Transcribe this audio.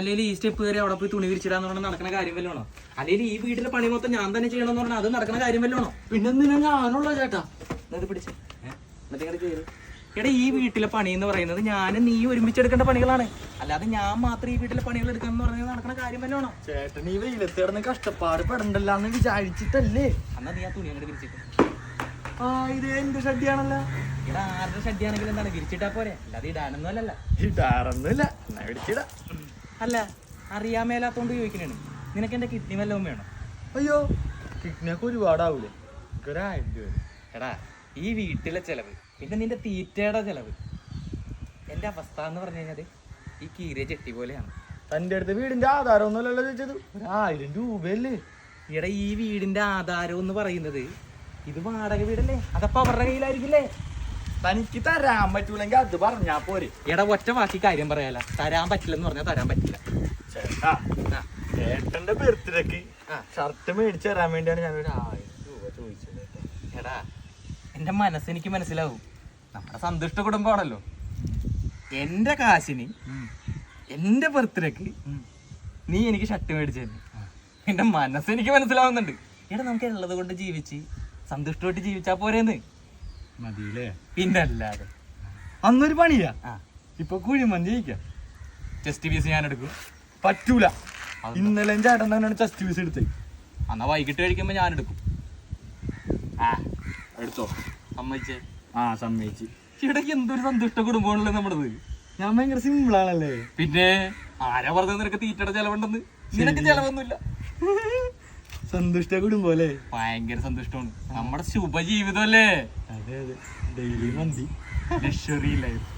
അല്ലെങ്കിൽ ഈ സ്റ്റെപ്പ് കയറി അവിടെ പോയി തുണി വിരിച്ചിടാന്ന് പറഞ്ഞാൽ നടക്കുന്ന കാര്യം വല്ലതാണോ അല്ലെങ്കിൽ ഈ വീട്ടിലെ പണി മൊത്തം ഞാൻ തന്നെ ചെയ്യണമെന്ന് പറഞ്ഞാൽ അത് നടക്കുന്ന കാര്യം വല്ലതാണോ പിന്നെ ഞാനുള്ള ചേട്ടാ. എന്നിട്ട് പിടിച്ച്. എന്നിട്ട് ഇങ്ങോട്ട് കയറി എടാ ഈ വീട്ടിലെ പണി എന്ന് പറയുന്നത് ഞാനും നീ ഒരുമിച്ചെടുക്കേണ്ട പണികളാണ്. അല്ലാതെ ഞാൻ മാത്രം ഈ വീട്ടിലെ പണികൾ എടുക്കണം എന്ന് പറഞ്ഞാൽ നടക്കുന്ന കാര്യം വല്ലതാണോ ചേട്ടൻ നീ വെയിലത്ത് കിടന്ന് കഷ്ടപ്പാട് പെടണ്ടല്ലാന്ന് വിചാരിച്ചിട്ടല്ലേ? അന്നാ നീ ആ തുണി അങ്ങോട്ട് വിരിച്ചിട്ട്. ആ ഇത് എന്റെ ഷഡ്ഡിയാണല്ലോ? എടാ ആരുടെ ഷഡ്ഡിയാണെങ്കിലും എന്താണ്? വിരിച്ചിട്ടാ പോരെ. അല്ലാതെ ഇടാനൊന്നും അല്ലല്ല. ഇടാറൊന്നുമില്ല. എന്നാ പിടിച്ചിടാ അല്ല അറിയാൻ മേലാത്തോണ്ട് ചോദിക്കണേണ്. നിനക്ക് എന്റെ കിഡ്നി വല്ലതും വേണം? അയ്യോ കിഡ്നിയൊക്കെ ഒരുപാടാവൂലേ? ഒരായിരം രൂപ എടാ ഈ വീട്ടിലെ ചെലവ് പിന്നെ നിന്റെ തീറ്റയുടെ ചെലവ്. എന്റെ അവസ്ഥ എന്ന് പറഞ്ഞു കഴിഞ്ഞാൽ ഈ കീരിയ ചെട്ടി പോലെയാണ്. തന്റെ അടുത്ത് വീടിന്റെ ആധാരം ഒന്നുമല്ലല്ലോ ചോദിച്ചത് ഒരായിരം രൂപയല്ലേ? എടാ ഈ വീടിന്റെ ആധാരം എന്ന് പറയുന്നത് ഇത് വാടക വീടല്ലേ? അതപ്പോ അവരുടെ കയ്യിലായിരിക്കില്ലേ? തനിക്ക് തരാൻ പറ്റൂലെങ്കിൽ അത് പറഞ്ഞാ പോരെ. എടാ ഒറ്റ ബാക്കി കാര്യം പറയാല. തരാൻ പറ്റില്ലെന്ന് പറഞ്ഞാൽ തരാൻ പറ്റില്ല. ചേട്ടാ. ചേട്ടന്റെ ബർത്ത്ഡേക്ക്. ഷർട്ട് മേടിച്ചു തരാൻ വേണ്ടിയാണ് ഞാൻ ഒരു ആയിരം രൂപ ചോദിച്ചത്. എടാ എന്റെ മനസ്സെനിക്ക് മനസ്സിലാവും. നമ്മുടെ സന്തുഷ്ട കുടുംബമാണല്ലോ. എന്റെ കാശിന് എന്റെ ബർത്ത്ഡേക്ക് നീ എനിക്ക് ഷർട്ട് മേടിച്ചു തന്നെ എന്റെ മനസ്സെനിക്ക് മനസ്സിലാവുന്നുണ്ട്. എടാ നമുക്ക് ഉള്ളത് കൊണ്ട് ജീവിച്ച് സന്തുഷ്ടമായിട്ട് ജീവിച്ചാ പോരേന്ന്. മതിയില്ലേ? പിന്നല്ലാതെ അന്നൊരു പണിയാ ഇപ്പൊ കുഴിമന്തി ജയിക്കാം ചെസ്റ്റ് പീസ് ഞാൻ എടുക്കും. പറ്റൂല? ഇന്നലെ ചേട്ടൻ തന്നെയാണ് ചെസ്റ്റ് പീസ് എടുത്തത് എന്നാ വൈകിട്ട് കഴിക്കുമ്പോ ഞാൻ എടുക്കും. ആ എടുത്തോ? സമ്മതിച്ചേ? ആ സമ്മതിച്ച്. ഇടയ്ക്ക് എന്തൊരു സന്തുഷ്ട കുടുംബമാണല്ലേ നമ്മുടേത്? ഞാൻ ഭയങ്കര സിമ്പിൾ ആണല്ലേ? പിന്നെ ആരാ പറഞ്ഞത് നിനക്ക് തീറ്റയുടെ ചെലവുണ്ടെന്ന്? നിനക്ക് ചെലവൊന്നുമില്ല. സന്തുഷ്ട കുടുംബം അല്ലേ? ഭയങ്കര സന്തുഷ്ടമാണ്. നമ്മുടെ ശുഭജീവിതം അല്ലേ? അതെ അതെ ഡെയിലി മന്തി ലക്ഷറി ലൈഫ്